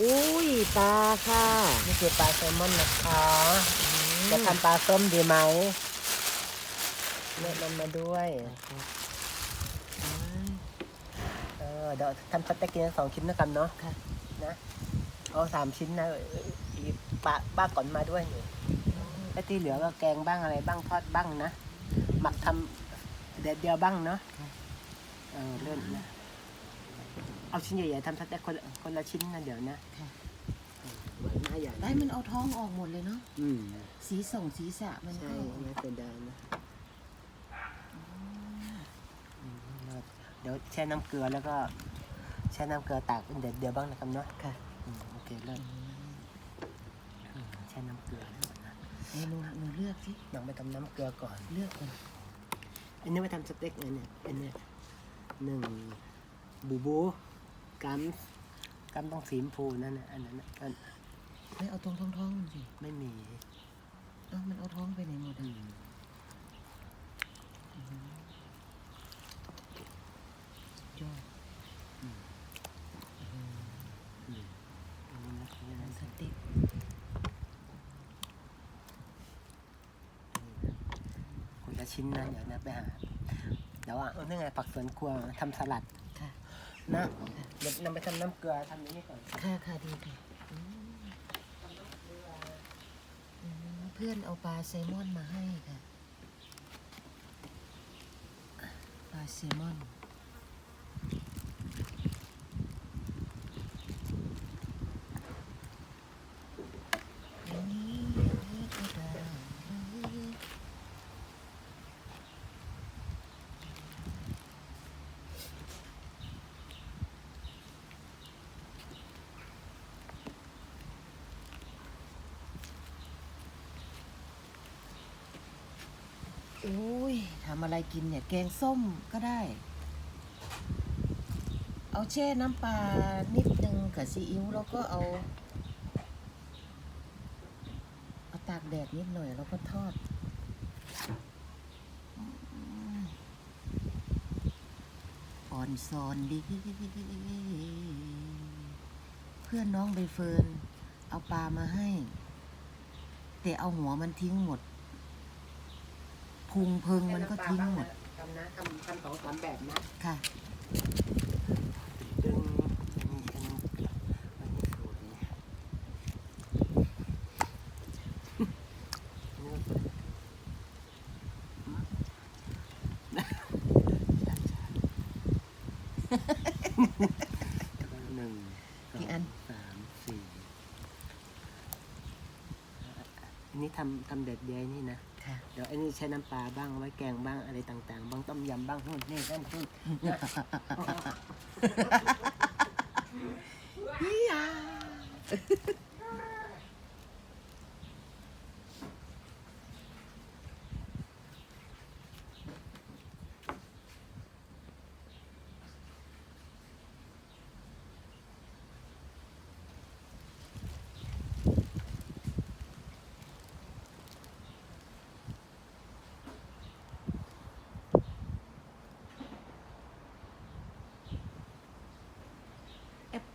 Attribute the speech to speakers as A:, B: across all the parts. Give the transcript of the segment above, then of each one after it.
A: อุ้ยปลาค่ะ
B: นี่คือปลาแซลมอนนะคะจะทำปลาส้มดีไหมแนะนำมาด้วยเออเดี๋ยวทำสเต็กกินสองชิ้นนะกันเนาะ
A: ค่ะ
B: นะเอาสามชิ้นนะอีปลาป้าก่อนมาด้วยนี่แล้วที่เหลือก็แกงบ้างอะไรบ้างทอดบ้างนะหมักทำเดียวเดียวบ้างเนาะเออเลื่อนนะ เอาชิ้นใหญ่ๆทำสเต็กคนละคนละชิ้นนะเดี๋ยวนะ
A: ค่ะ
B: ไหวหน้าใหญ่
A: ได้มันเอาท้องออกหมดเลยเนาะ
B: อืม
A: สีส่งสีสะมัน
B: ใช่
A: ก็
B: ไม่เป็นได้นะอืมเดี๋ยวแช่น้ำเกลือแล้วก็แช่น้ำเกลือตากเป็นเดี๋ยวเดียวบ้างนะครับเนาะ
A: ค่ะ
B: อืมโอเคเริ่มอืมแช่น้ำเกลือก่อนนะ
A: เมนูหนูเลือกสิ
B: ยังไปทำน้ำเกลือก่อน
A: เลือกก่อน
B: อันนี้ไปทำสเต็กไงเนี่ยอันเนี้ยหนึ่งบูบู กัมกัมต้องสีชมพูนั่นนะอันนั้นน่ะอัน
A: ไม่เอาตรงท้องท้องๆมันสิ
B: ไม่มี
A: เอ้ามันเอาท้องไปไหนหมด
B: อื
A: อะ
B: ม
A: ยอด
B: อืมอันนี้นะอันนี้
A: หนั
B: นะ
A: งสติ๊ก
B: คนละชิ้นนะเดี๋ยวนะไปหาเดี๋ยวอะเออนี่ไงผักสวนครัวทำสลัด
A: ค่ะ
B: นะเดี๋ยวนำไปทำน้ำเกลือทำอย่างนี้ก่อน
A: ค่ะค่ะดีค่ะอืมอืมเพื่อนเอาปลาแซลมอนมาให้ค่ะ ปลาแซลมอนอย่างนี้อย่างนี้ก็ได้เลย โอ้ยทำอะไรกินเนี่ย แกงส้มก็ได้ เอาแช่น้ำปลานิดนึงกับซีอิ๊วแล้วก็เอา เอาตากแดดนิดหน่อยแล้วก็ทอด อ่อนซอนดี เพื่อนน้องใบเฟิร์นเอาปลามาให้ แต่เอาหัวมันทิ้งหมด พุงเพิงมันก็ทิ้งหมด
B: ทำนะทำทำสองสามแบบนะ
A: ค่ะ
B: ดึงนี่อันนี้อันนี้สวยหนึ่งสอง
A: กี่อัน
B: สามสี่อันนี้ ทำทำเด็ดเดียวนี่นะ
A: ค่ะ
B: เดี๋ยวอันนี้ใช้น้ำปลาบ้างไว้แกงบ้างอะไรต่างๆบ้างต้มยำบ้างนู่นนี่นั่นนู่นนะ
A: แอป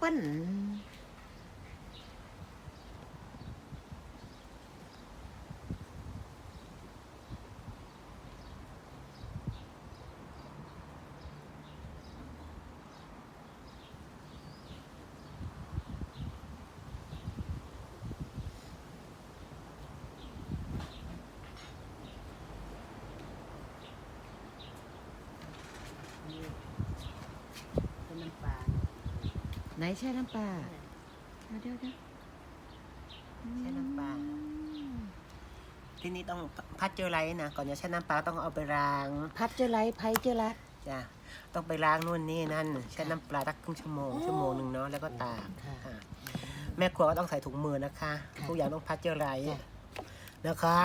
A: ปิ้ล
B: เป็นน้ำปลา
A: ไหนแช่น้ำปลาเดี๋ยวเดี๋ยว
B: แช่น้ำปลา ที่นี่ต้องพัดเจอไรนะ ก่อนจะใช้น้ำปลาต้องเอาไปล้าง
A: พัดเจอไรไพเจอรัด
B: จ้ะต้องไปล้างนู่นนี่นั่นใช้น้ำปลาสักครึ่งชั่วโมงชั่วโมงหนึ่งเนาะแล้วก็ตาก
A: ค่ะ
B: ค่ะแม่ครัวก็ต้องใส่ถุงมือนะคะ
A: ค่ะ
B: ทุกอย่างต้องพัดเจอไร
A: จ้ะ
B: นะคะ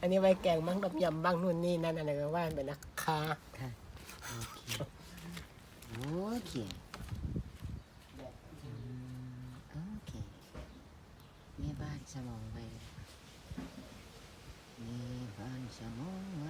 B: อันนี้ไว้แกงบ้างต้มยำบ้างนู่นนี่นั่นอะไรก็ว่าไปนะคะ
A: ค่ะโอเคโอเคอืมโอเคแม่บ้านสมองไวแม่บ้านสมองไว